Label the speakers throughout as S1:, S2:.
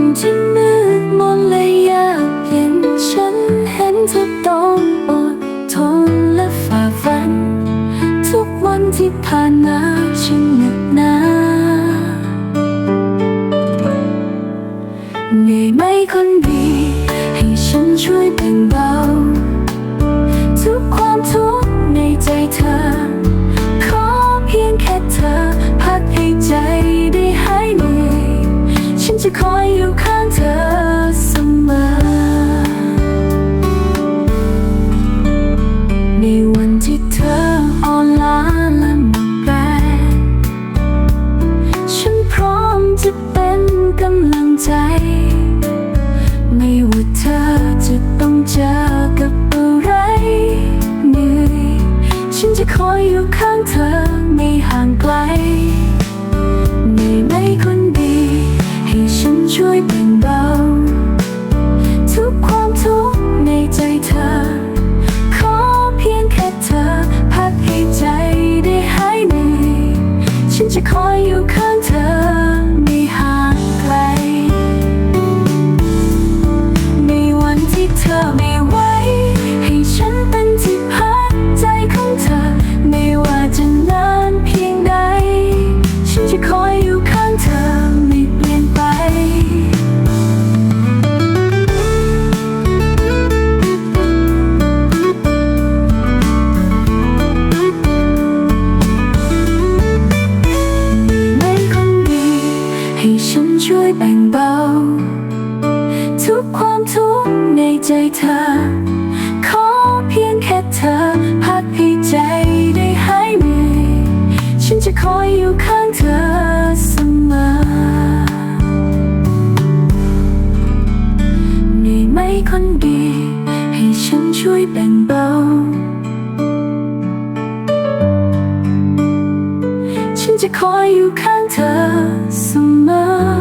S1: วันที่มืดมนและยากเย็นฉันเห็นเธอต้องอดทนและฝ่าฟัน ทุกวันที่ผ่านมาฉันหนักหนาเหนื่อยไหมคนดี จะคอยอยู่ข้างเธอเสมอ ในวันที่เธออ่อนล้าและหมดแรงฉันพร้อมจะเป็นกำลังใจ ไม่ว่าเธอจะต้องเจอกับอะไรเหนื่อย ฉันจะคอยอยู่ข้างเธอไม่ห่างไกลเหนื่อยไหมคน วยแบ่งเบา ทุกความทุกข์ในใจเธอ ขอเพียงแค่เธอ พักให้ใจได้หายเหนื่อยฉันจะคอยอยู่ข้างเธอเสมอเหนื่อยไหมคนดี ให้ฉันช่วยแบ่งเบาฉันจะคอยอยู่ข้างเธอเสมอ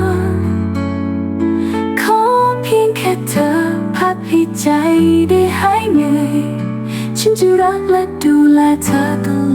S1: ใจได้หายเหนื่อยฉันจะรักและดูแลเธอตลอด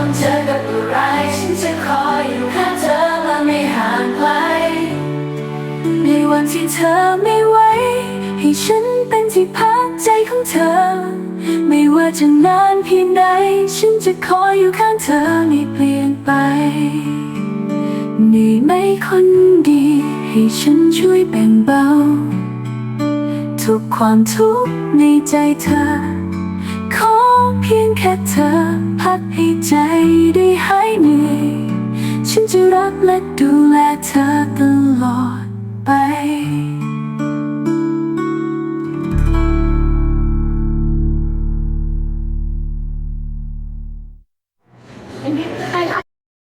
S1: ต้องเจอกับอะไร ฉันจะคอยอยู่ข้างเธอและไม่ห่างไกล ในวันที่เธอไม่ไหว ให้ฉันเป็นที่พักใจของเธอ ไม่ว่าจะนานเพียงใด ฉันจะคอยอยู่ข้างเธอไม่เปลี่ยนไปนื่ไหมคนดี ให้ฉันช่วยแบ่งเบา ทุกความทุกข์ในใจเธอ เพียงแค่เธอ พักให้ใจได้หายเหนื่อยฉันจะรักและดูแลเธอตลอดไป